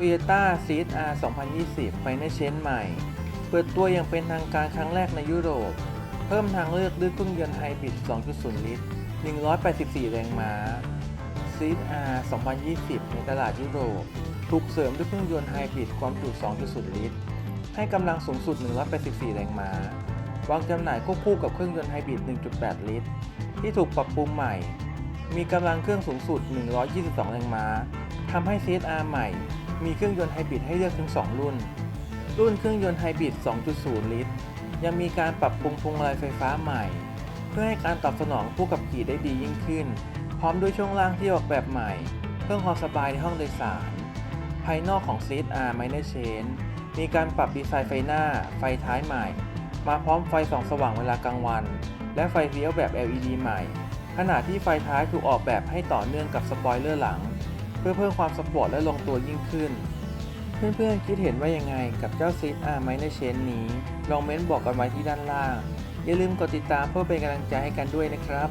Toyota CHR 2020 ไฟในเชนใหม่ เปิดตัวอย่างเป็นทางการครั้งแรกในยุโรป เพิ่มทางเลือกด้วยเครื่องยนต์ไฮบริด 2.0 ลิตร 184 แรงม้า c e r 2020 ในตลาดยุโรป ถูกเสริมด้วยเครื่องยนต์ไฮบริด ความจุ 2.0 ลิตร ให้กำลังสูงสุด 184 แรงม้า วางจำหน่ายควบคู่กับเครื่องยนต์ไฮบริด 1.8 ลิตร ที่ถูกปรับปรุงใหม่ มีกำลังเครื่องสูงสุด 122 แรงม้าทำให้ CSR ใหม่ มีเครื่องยนต์ไฮบริดให้เลือกถึง 2 รุ่น รุ่นเครื่องยนต์ไฮบริด 2.0 ลิตร ยังมีการปรับปรุงพวงมาลัยไฟฟ้าใหม่ เพื่อให้การตอบสนองผู้ขับขี่ได้ดียิ่งขึ้น พร้อมด้วยช่วงล่างที่ออกแบบใหม่ เพิ่มความสบายในห้องโดยสาร ภายนอกของ CSR Minor Change มีการปรับดีไซน์ไฟหน้า ไฟท้ายใหม่ มาพร้อมไฟส่องสว่างเวลากลางวัน และไฟเลี้ยวแบบ LED ใหม่ ขณะที่ไฟท้ายถูกออกแบบให้ต่อเนื่องกับสปอยเลอร์หลัง พื่อเพิ่มความสปอร์ตและลงตัวยิ่งขึ้น เพื่อนๆ คิดเห็นว่ายังไงกับเจ้าซีดอาร์ไมในเชนนี้ ลองเม้นบอกกันไว้ที่ด้านล่าง อย่าลืมกดติดตามเพื่อเป็นกำลังใจให้กันด้วยนะครับ